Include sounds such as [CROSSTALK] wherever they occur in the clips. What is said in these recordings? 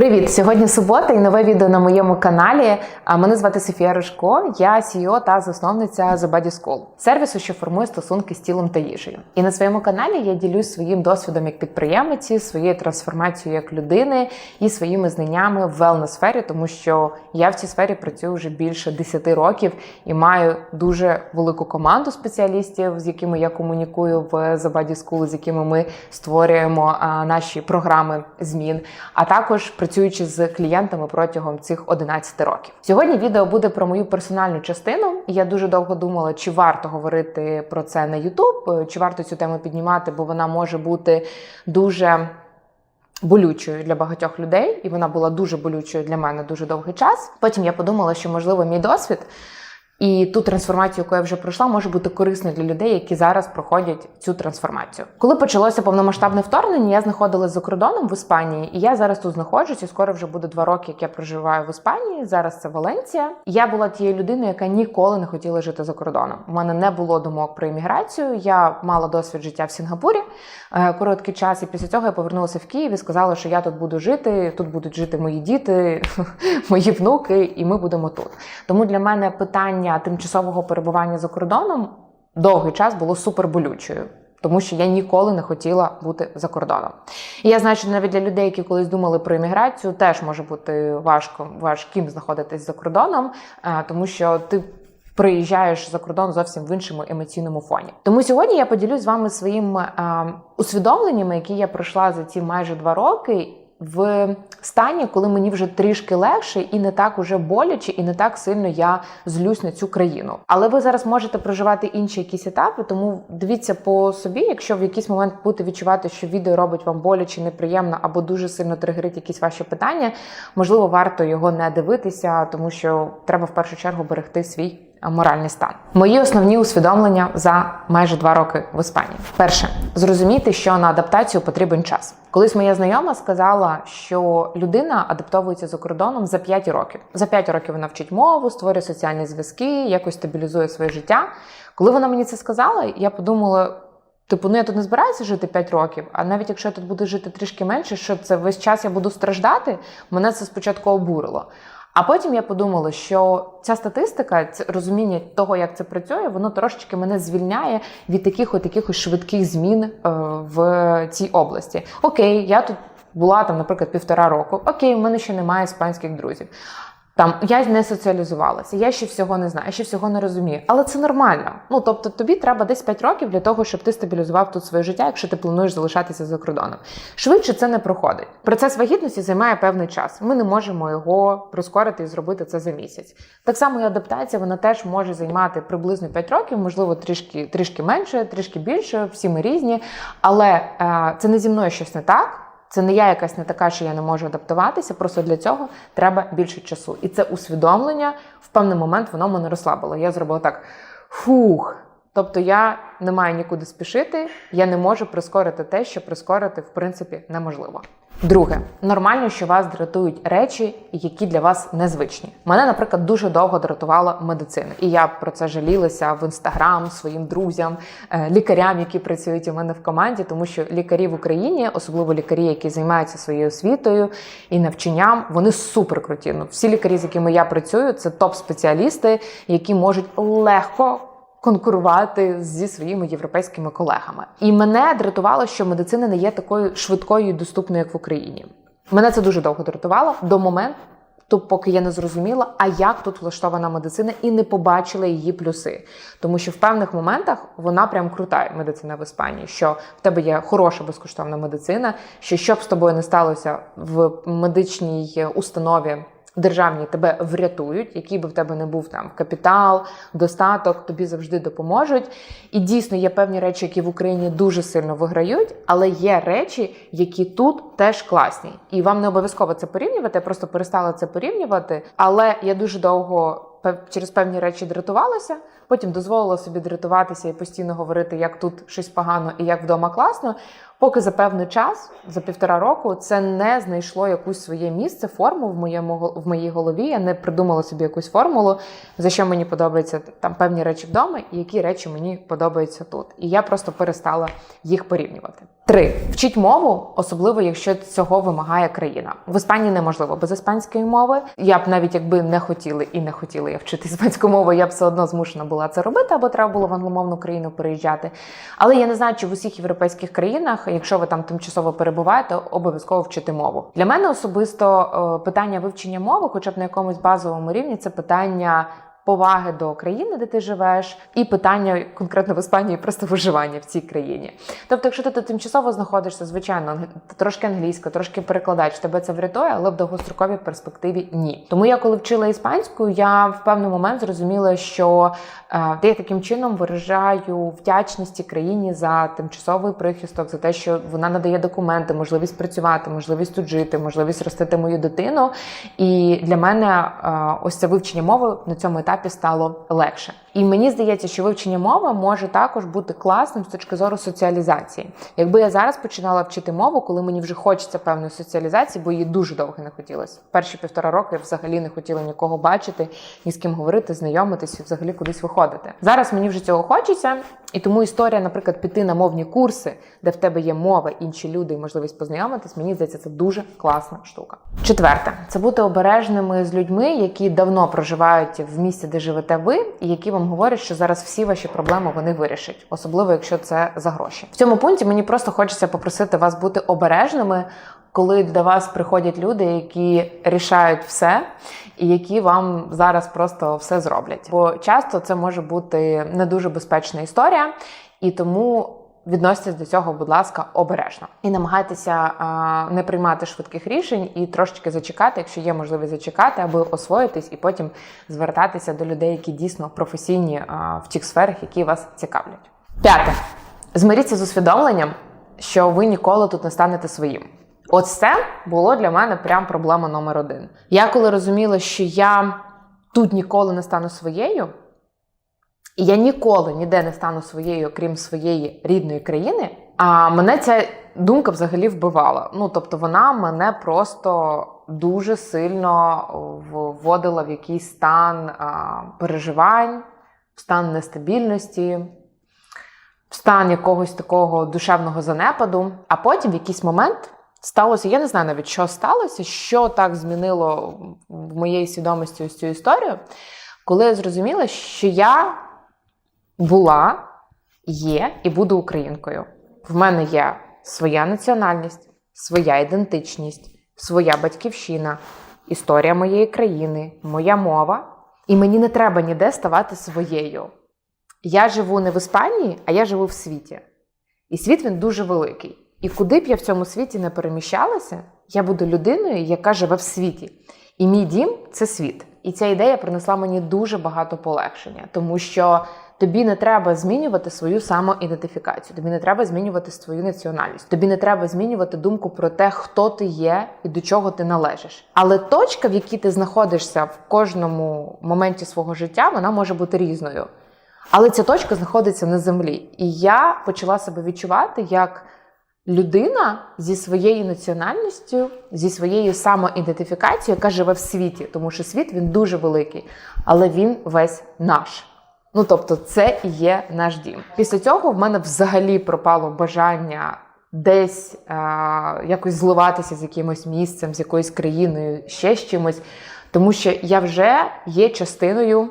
Привіт! Сьогодні субота і нове відео на моєму каналі. А, Мене звати Софія Рожко, я CEO та засновниця The Body School, сервісу, що формує стосунки з тілом та їжею. І на своєму каналі я ділюсь своїм досвідом як підприємиці, своєю трансформацією як людини і своїми знаннями в wellness сфері, тому що я в цій сфері працюю вже більше 10 років і маю дуже велику команду спеціалістів, з якими я комунікую в The Body School, з якими ми створюємо наші програми змін, а також працюючи з клієнтами протягом цих 11 років. Сьогодні відео буде про мою персональну частину. Я дуже довго думала, чи варто говорити про це на YouTube, чи варто цю тему піднімати, бо вона може бути дуже. Болючою для багатьох людей, і вона була дуже болючою для мене дуже довгий час. Потім я подумала, що можливо мій досвід і ту трансформацію, яку я вже пройшла, може бути корисною для людей, які зараз проходять цю трансформацію. Коли почалося повномасштабне вторгнення, я знаходилась за кордоном в Іспанії, і я зараз тут знаходжусь, і скоро вже буде два роки, як я проживаю в Іспанії. Зараз це Валенція. Я була тією людиною, яка ніколи не хотіла жити за кордоном. У мене не було думок про імміграцію. Я мала досвід життя в Сінгапурі е, короткий час, і після цього я повернулася в Київ і сказала, що я тут буду жити. Тут будуть жити мої діти, [LAUGHS] мої внуки, і ми будемо тут. Тому для мене питання тимчасового перебування за кордоном довгий час було супер болючою. Тому що я ніколи не хотіла бути за кордоном. І я знаю, що навіть для людей, які колись думали про імміграцію, теж може бути важко важким знаходитись за кордоном, е, тому що ти приїжджаєш за кордон зовсім в іншому емоційному фоні. Тому сьогодні я поділюсь з вами своїми е, усвідомленнями, які я пройшла за ці майже два роки в стані, коли мені вже трішки легше і не так уже боляче, і не так сильно я злюсь на цю країну. Але ви зараз можете проживати інші якісь етапи, тому дивіться по собі, якщо в якийсь момент будете відчувати, що відео робить вам боляче, неприємно або дуже сильно тригерить якісь ваші питання, можливо, варто його не дивитися, тому що треба в першу чергу берегти свій моральний стан. Мої основні усвідомлення за майже два роки в Іспанії. Перше, зрозуміти, що на адаптацію потрібен час. Колись моя знайома сказала, що людина адаптовується за кордоном за 5 років. За 5 років вона вчить мову, створює соціальні зв'язки, якось стабілізує своє життя. Коли вона мені це сказала, я подумала. Типу, ну я тут не збираюся жити 5 років, а навіть якщо я тут буду жити трішки менше, що це весь час я буду страждати, мене це спочатку обурило. А потім я подумала, що ця статистика, це розуміння того, як це працює, воно трошечки мене звільняє від таких от якихось швидких змін е, в цій області. Окей, я тут була там, наприклад, півтора року. Окей, в мене ще немає іспанських друзів. Там я не соціалізувалася, я ще всього не знаю, я ще всього не розумію. Але це нормально. Ну тобто, тобі треба десь 5 років для того, щоб ти стабілізував тут своє життя, якщо ти плануєш залишатися за кордоном. Швидше це не проходить. Процес вагітності займає певний час. Ми не можемо його прискорити і зробити це за місяць. Так само і адаптація вона теж може займати приблизно 5 років, можливо, трішки трішки менше, трішки більше. Всі ми різні, але е, це не зі мною щось не так. Це не я якась не така, що я не можу адаптуватися. Просто для цього треба більше часу. І це усвідомлення в певний момент воно мене розслабило. Я зробила так: фух. Тобто я не маю нікуди спішити, я не можу прискорити те, що прискорити в принципі неможливо. Друге, нормально, що вас дратують речі, які для вас незвичні. Мене, наприклад, дуже довго дратувала медицина, і я про це жалілася в інстаграм своїм друзям, е, лікарям, які працюють у мене в команді, тому що лікарі в Україні, особливо лікарі, які займаються своєю освітою і навчанням, вони супер круті. Ну, всі лікарі, з якими я працюю, це топ-спеціалісти, які можуть легко конкурувати зі своїми європейськими колегами. І мене дратувало, що медицина не є такою швидкою і доступною, як в Україні. Мене це дуже довго дратувало до моменту. То, поки я не зрозуміла, а як тут влаштована медицина, і не побачила її плюси. Тому що в певних моментах вона прям крута медицина в Іспанії, що в тебе є хороша безкоштовна медицина, що що б з тобою не сталося в медичній установі державні тебе врятують, який би в тебе не був там капітал, достаток, тобі завжди допоможуть. І дійсно є певні речі, які в Україні дуже сильно виграють, але є речі, які тут теж класні. І вам не обов'язково це порівнювати. Я просто перестала це порівнювати. Але я дуже довго через певні речі дратувалася, потім дозволила собі дратуватися і постійно говорити, як тут щось погано і як вдома класно. Поки за певний час, за півтора року, це не знайшло якусь своє місце, форму в моєму в моїй голові. Я не придумала собі якусь формулу, за що мені подобаються там певні речі вдома, і які речі мені подобаються тут. І я просто перестала їх порівнювати. Три вчіть мову, особливо якщо цього вимагає країна. В Іспанії неможливо без іспанської мови. Я б навіть якби не хотіли і не хотіла я вчити іспанську мову, я б все одно змушена була це робити, або треба було в англомовну країну переїжджати. Але я не знаю, чи в усіх європейських країнах, якщо ви там тимчасово перебуваєте, обов'язково вчити мову. Для мене особисто е, питання вивчення мови, хоча б на якомусь базовому рівні, це питання. Поваги до країни, де ти живеш, і питання конкретно в Іспанії просто виживання в цій країні. Тобто, якщо ти тут тимчасово знаходишся, звичайно, трошки англійська, трошки перекладач, тебе це врятує, але в довгостроковій перспективі ні. Тому я, коли вчила іспанську, я в певний момент зрозуміла, що е, я таким чином виражаю вдячність країні за тимчасовий прихисток, за те, що вона надає документи, можливість працювати, можливість тут жити, можливість ростити мою дитину. І для мене е, ось це вивчення мови на цьому етапі стало легше. І мені здається, що вивчення мови може також бути класним з точки зору соціалізації. Якби я зараз починала вчити мову, коли мені вже хочеться певної соціалізації, бо її дуже довго не хотілося. Перші півтора роки я взагалі не хотіла нікого бачити, ні з ким говорити, знайомитись і взагалі кудись виходити. Зараз мені вже цього хочеться, і тому історія, наприклад, піти на мовні курси, де в тебе є мова, інші люди і можливість познайомитись, мені здається, це дуже класна штука. Четверте, це бути обережними з людьми, які давно проживають в місті, де живете ви, і які вам говорять, що зараз всі ваші проблеми вони вирішать, особливо якщо це за гроші. В цьому пункті мені просто хочеться попросити вас бути обережними. Коли до вас приходять люди, які рішають все, і які вам зараз просто все зроблять. Бо часто це може бути не дуже безпечна історія, і тому відноситесь до цього, будь ласка, обережно. І намагайтеся а, не приймати швидких рішень і трошечки зачекати, якщо є можливість зачекати, аби освоїтись і потім звертатися до людей, які дійсно професійні а, в тих сферах, які вас цікавлять. П'яте. Змиріться з усвідомленням, що ви ніколи тут не станете своїм. От це було для мене прям проблема номер один. Я коли розуміла, що я тут ніколи не стану своєю, і я ніколи ніде не стану своєю, крім своєї рідної країни. А мене ця думка взагалі вбивала. Ну тобто, вона мене просто дуже сильно вводила в якийсь стан а, переживань, в стан нестабільності, в стан якогось такого душевного занепаду. А потім в якийсь момент. Сталося, я не знаю навіть, що сталося, що так змінило в моєї свідомості ось цю історію, коли я зрозуміла, що я була, є і буду українкою. В мене є своя національність, своя ідентичність, своя батьківщина, історія моєї країни, моя мова. І мені не треба ніде ставати своєю. Я живу не в Іспанії, а я живу в світі. І світ він дуже великий. І куди б я в цьому світі не переміщалася, я буду людиною, яка живе в світі. І мій дім це світ. І ця ідея принесла мені дуже багато полегшення, тому що тобі не треба змінювати свою самоідентифікацію, тобі не треба змінювати свою національність, тобі не треба змінювати думку про те, хто ти є і до чого ти належиш. Але точка, в якій ти знаходишся в кожному моменті свого життя, вона може бути різною. Але ця точка знаходиться на землі. І я почала себе відчувати як людина зі своєю національністю, зі своєю самоідентифікацією, яка живе в світі, тому що світ він дуже великий, але він весь наш. Ну тобто, це і є наш дім. Після цього в мене взагалі пропало бажання десь е- якось зливатися з якимось місцем, з якоюсь країною, ще з чимось, тому що я вже є частиною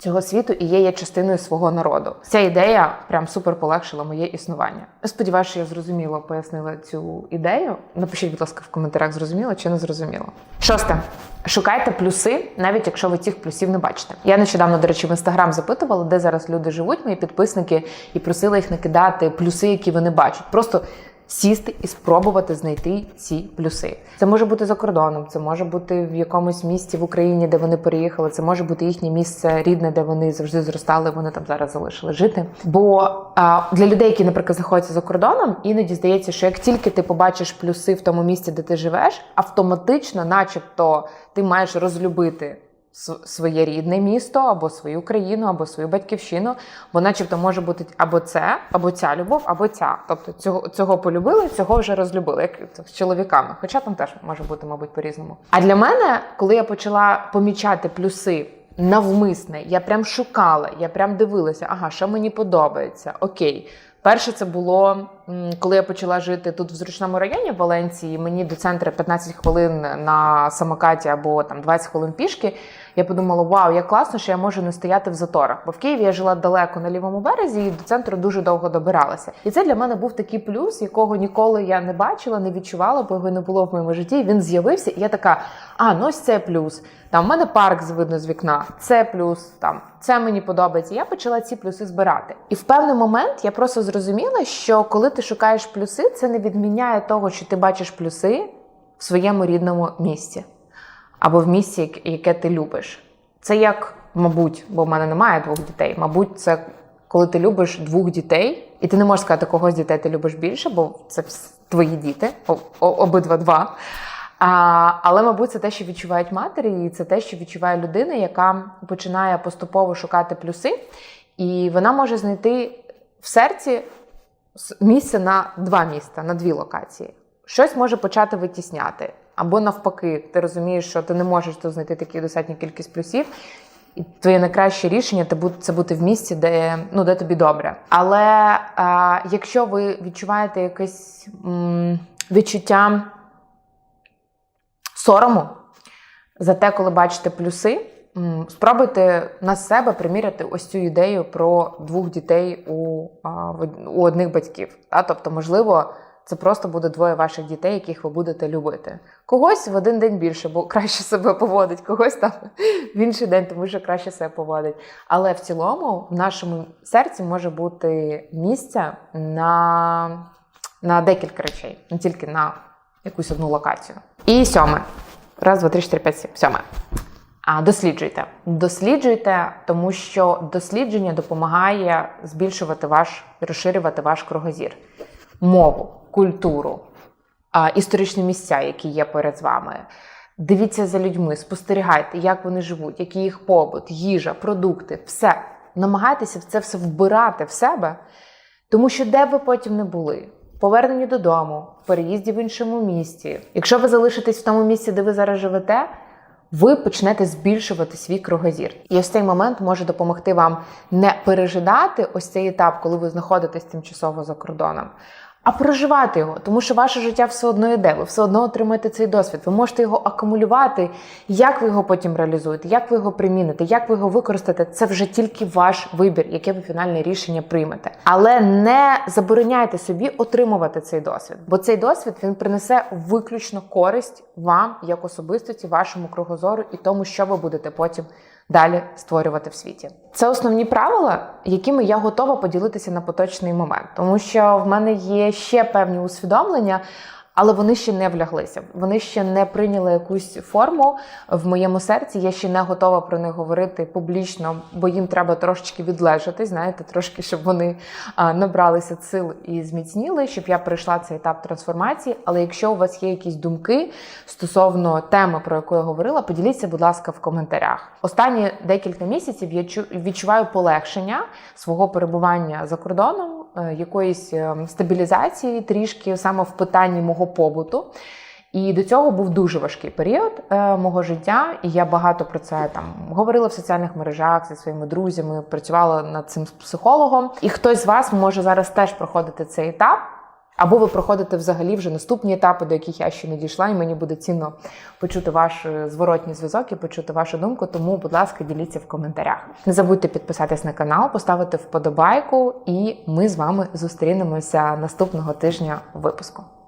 цього світу і є, є частиною свого народу. Ця ідея прям супер полегшила моє існування. Сподіваюся, я зрозуміло пояснила цю ідею. Напишіть, будь ласка, в коментарях, зрозуміло чи не зрозуміло. Шосте. Шукайте плюси, навіть якщо ви цих плюсів не бачите. Я нещодавно, до речі, в інстаграм запитувала, де зараз люди живуть, мої підписники, і просила їх накидати плюси, які вони бачать. Просто сісти і спробувати знайти ці плюси. Це може бути за кордоном, це може бути в якомусь місті в Україні, де вони переїхали. Це може бути їхнє місце рідне, де вони завжди зростали. Вони там зараз залишили жити. Бо а, для людей, які, наприклад, знаходяться за кордоном, іноді здається, що як тільки ти побачиш плюси в тому місці, де ти живеш, автоматично, начебто, ти маєш розлюбити своє рідне місто, або свою країну, або свою батьківщину, бо, начебто, може бути або це, або ця любов, або ця. Тобто цього, цього полюбили, цього вже розлюбили, як з чоловіками. Хоча там теж може бути, мабуть, по-різному. А для мене, коли я почала помічати плюси навмисне, я прям шукала, я прям дивилася, ага, що мені подобається, окей. Перше, це було коли я почала жити тут в зручному районі в Валенції. Мені до центру 15 хвилин на самокаті або там 20 хвилин пішки. Я подумала, вау, як класно, що я можу не стояти в заторах. Бо в Києві я жила далеко на лівому березі і до центру дуже довго добиралася. І це для мене був такий плюс, якого ніколи я не бачила, не відчувала, бо його не було в моєму житті. Він з'явився, і я така: а ну ось це плюс. Там в мене парк видно з вікна, це плюс. Там це мені подобається. Я почала ці плюси збирати. І в певний момент я просто зрозуміла, що коли ти шукаєш плюси, це не відміняє того, що ти бачиш плюси в своєму рідному місці або в місці, яке ти любиш. Це як, мабуть, бо в мене немає двох дітей. Мабуть, це коли ти любиш двох дітей, і ти не можеш сказати, кого з дітей ти любиш більше, бо це твої діти, обидва два. А, але, мабуть, це те, що відчувають матері, і це те, що відчуває людина, яка починає поступово шукати плюси, і вона може знайти в серці місце на два міста, на дві локації. Щось може почати витісняти. Або навпаки, ти розумієш, що ти не можеш тут знайти таку достатню кількість плюсів. І твоє найкраще рішення це бути в місці, де, ну, де тобі добре. Але а, якщо ви відчуваєте якесь відчуття сорому за те, коли бачите плюси, спробуйте на себе приміряти ось цю ідею про двох дітей у, а, у одних батьків. Та? Тобто, можливо, це просто буде двоє ваших дітей, яких ви будете любити. Когось в один день більше, бо краще себе поводить, когось там [LAUGHS] в інший день, тому що краще себе поводить. Але в цілому в нашому серці може бути місце на, на декілька речей, не тільки на якусь одну локацію. І сьоме. Раз, два, три, чотири, п'ять, сім. Сьоме. А досліджуйте. Досліджуйте, тому що дослідження допомагає збільшувати ваш, розширювати ваш кругозір, мову, культуру, історичні місця, які є перед вами. Дивіться за людьми, спостерігайте, як вони живуть, який їх побут, їжа, продукти, все. Намагайтеся в це все вбирати в себе, тому що де б ви потім не були, повернені додому, в переїзді в іншому місті. Якщо ви залишитесь в тому місці, де ви зараз живете, ви почнете збільшувати свій кругозір. І ось цей момент може допомогти вам не пережидати ось цей етап, коли ви знаходитесь тимчасово за кордоном. А проживати його, тому що ваше життя все одно йде, ви все одно отримаєте цей досвід. Ви можете його акумулювати. Як ви його потім реалізуєте, як ви його приміните, як ви його використаєте, це вже тільки ваш вибір, яке ви фінальне рішення приймете. Але не забороняйте собі отримувати цей досвід, бо цей досвід він принесе виключно користь вам як особистості, вашому кругозору і тому, що ви будете потім далі створювати в світі. Це основні правила, якими я готова поділитися на поточний момент, тому що в мене є ще певні усвідомлення. Але вони ще не вляглися, вони ще не прийняли якусь форму в моєму серці. Я ще не готова про них говорити публічно, бо їм треба трошечки відлежати, знаєте, трошки, щоб вони набралися сил і зміцніли, щоб я пройшла цей етап трансформації. Але якщо у вас є якісь думки стосовно теми, про яку я говорила, поділіться, будь ласка, в коментарях. Останні декілька місяців я чу- відчуваю полегшення свого перебування за кордоном, якоїсь е, стабілізації трішки саме в питанні мого побуту. І до цього був дуже важкий період е, мого життя, і я багато про це там говорила в соціальних мережах зі своїми друзями, працювала над цим з психологом. І хтось з вас може зараз теж проходити цей етап. Або ви проходите взагалі вже наступні етапи, до яких я ще не дійшла, і мені буде цінно почути ваш е, зворотній зв'язок і почути вашу думку. Тому, будь ласка, діліться в коментарях. Не забудьте підписатись на канал, поставити вподобайку, і ми з вами зустрінемося наступного тижня випуску.